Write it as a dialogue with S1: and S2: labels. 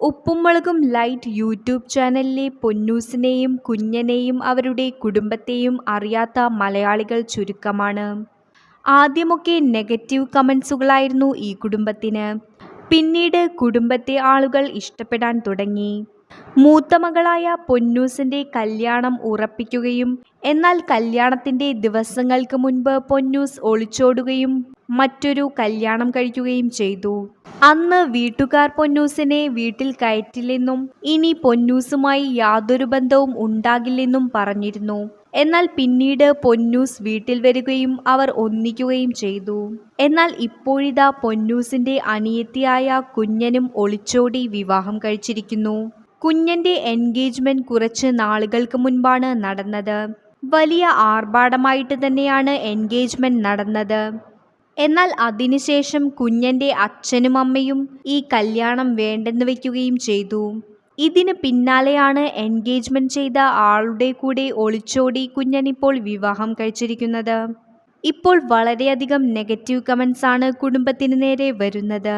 S1: ഉപ്പും മുളകും light YouTube ചാനലിലെ പൊന്നൂസിനെയും കുഞ്ഞനെയും അവരുടെ കുടുംബത്തെയും അറിയാത്ത മലയാളികൾ ചുരുക്കമാണ്. ആദ്യമൊക്കെ നെഗറ്റീവ് കമൻസുകളായിരുന്നു ഈ കുടുംബത്തിന്. പിന്നീട് കുടുംബത്തെ ആളുകൾ ഇഷ്ടപ്പെടാൻ തുടങ്ങി. മൂത്ത മകളായ പൊന്നൂസിന്റെ കല്യാണം ഉറപ്പിക്കുകയും എന്നാൽ കല്യാണത്തിന്റെ ദിവസങ്ങൾക്ക് മുൻപ് പൊന്നൂസ് ഒളിച്ചോടുകയും മറ്റൊരു കല്യാണം കഴിക്കുകയും ചെയ്തു. അന്ന് വീട്ടുകാർ പൊന്നൂസിനെ വീട്ടിൽ കയറ്റില്ലെന്നും ഇനി പൊന്നൂസുമായി യാതൊരു ബന്ധവും ഉണ്ടാകില്ലെന്നും പറഞ്ഞിരുന്നു. എന്നാൽ പിന്നീട് പൊന്നൂസ് വീട്ടിൽ വരികയും അവർ ഒന്നിക്കുകയും ചെയ്തു. എന്നാൽ ഇപ്പോഴിതാ പൊന്നൂസിന്റെ അനിയത്തിയായ കുഞ്ഞനും ഒളിച്ചോടി വിവാഹം കഴിച്ചിരിക്കുന്നു. കുഞ്ഞന്റെ എൻഗേജ്മെന്റ് കുറച്ച് നാളുകൾക്ക് മുൻപാണ് നടന്നത്. വലിയ ആർഭാടമായിട്ട് തന്നെയാണ് എൻഗേജ്മെന്റ് നടന്നത്. എന്നാൽ അതിനുശേഷം കുഞ്ഞന്റെ അച്ഛനും അമ്മയും ഈ കല്യാണം വേണ്ടെന്ന് വയ്ക്കുകയും ചെയ്തു. ഇതിന് പിന്നാലെയാണ് എൻഗേജ്മെന്റ് ചെയ്ത ആളുടെ കൂടെ ഒളിച്ചോടി കുഞ്ഞൻ ഇപ്പോൾ വിവാഹം കഴിച്ചിരിക്കുന്നത്. ഇപ്പോൾ വളരെയധികം നെഗറ്റീവ് കമൻസ് ആണ് കുടുംബത്തിന് നേരെ വരുന്നത്.